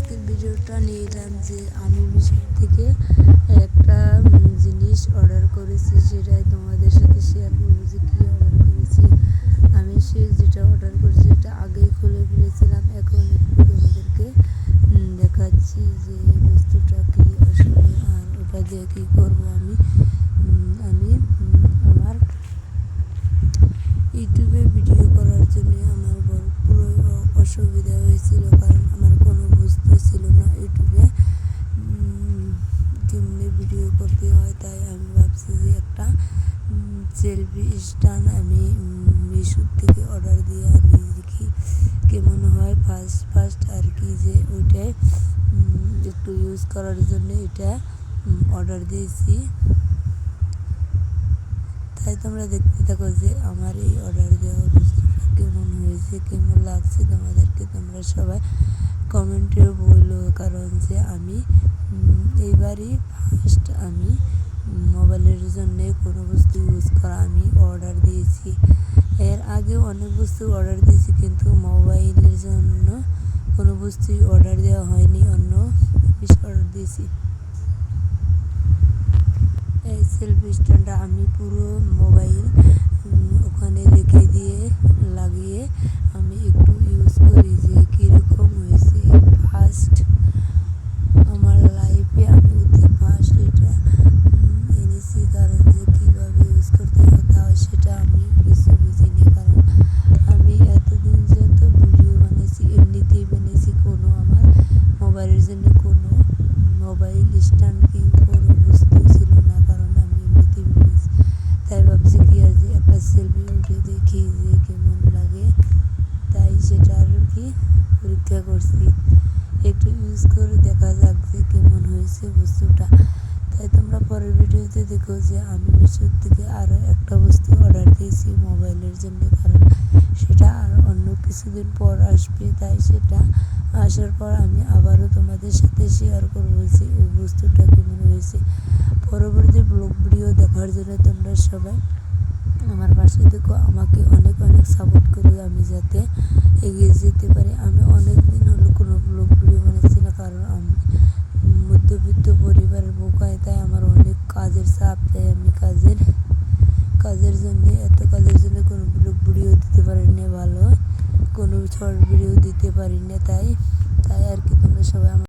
ভিডিওটা নিলাম যে আমি মিশো থেকে একটা জিনিস অর্ডার করেছি সেটাই তোমাদের সাথে শেয়ার করব যে কী অর্ডার করেছি। আমি সে যেটা অর্ডার করেছি সেটা আগেই খুলে ফেলেছিলাম, এখন তোমাদেরকে দেখাচ্ছি যে বস্তুটা কী আসলে আর ওটা দিয়ে কী করব আমি। আমি আমার ইউটিউবে ভিডিও করার জন্য আমার পুরো অসুবিধা হয়েছিল, কারণ আমার কোনো ছিল না ইউটিউবে। কেমনি ভিডিও করতে হয়, তাই আমি ভাবছি যে একটা সেলফি স্টান আমি মিশো থেকে অর্ডার দিয়ে আমি দেখি কেমন হয়। ফার্স্ট ফার্স্ট আর কি যে ওইটাই একটু ইউজ করার জন্য এটা অর্ডার দিয়েছি। তাই তোমরা দেখতে থাকো যে আমার এই অর্ডার দেওয়া কেমন হয়েছে, কেমন লাগছে তোমাদেরকে তোমরা সবাই কমেন্টে বলো। কারণ যে আমি এইবারই ফার্স্ট আমি মোবাইলের জন্য কোনো বস্তু ইউজ করা, আমি অর্ডার দিয়েছি। এর আগেও অনেক বস্তু অর্ডার দিয়েছি, কিন্তু মোবাইলের জন্য কোনো বস্তুই অর্ডার দেওয়া হয়নি, অন্য জিনিস অর্ডার দিয়েছি। এই সেলফি স্ট্যান্ডটা আমি পুরো মোবাইল ওখানে রেখে দিয়ে লাগিয়ে আমি একটু ইউজ করি যে কীরকম হয়েছে ফার্স্ট আমার লাইফে আমি অতি ফার্স্ট এটা এনেছি, কারণ যে কীভাবে ইউজ করতে হয় তাও সেটা আমি কিছু বুঝিনি, কারণ আমি এতদিন যত ভিডিও বানিয়েছি এমনিতেই বানিয়েছি কোনো আমার মোবাইলের জন্য কোনো মোবাইল স্ট্যান্ড কিংবা কি পরীক্ষা করছি। একটু ইউজ করে দেখা যাক যে কেমন হয়েছে বস্তুটা। তাই তোমরা পরের ভিডিওতে দেখো যে আমি মিশোর থেকে আরও একটা বস্তু অর্ডার দিয়েছি মোবাইলের জন্য, কারণ সেটা আর অন্য কিছুদিন পর আসবে। তাই সেটা আসার পর আমি আবারও তোমাদের সাথে শেয়ার করব যে ওই বস্তুটা কেমন হয়েছে। পরবর্তী ব্লগ ভিডিও দেখার জন্য তোমরা সবাই দেখো আমাকে অনেক অনেক সাপোর্ট করে আমি যাতে এগিয়ে যেতে পারি। আমি অনেক দিন হলো কোনো ব্লগ ভিডিও বানাচ্ছি না, কারণ আমি মধ্যবিত্ত পরিবারের বোকায় তাই আমার অনেক কাজের চাপ, তাই আমি কাজের কাজের জন্য, এত কাজের জন্য কোনো ব্লগ ভিডিও দিতে পারি না, ভালো কোনো শর্ট ভিডিও দিতে পারি না, তাই তাই আর কি তোমরা সবাই আমার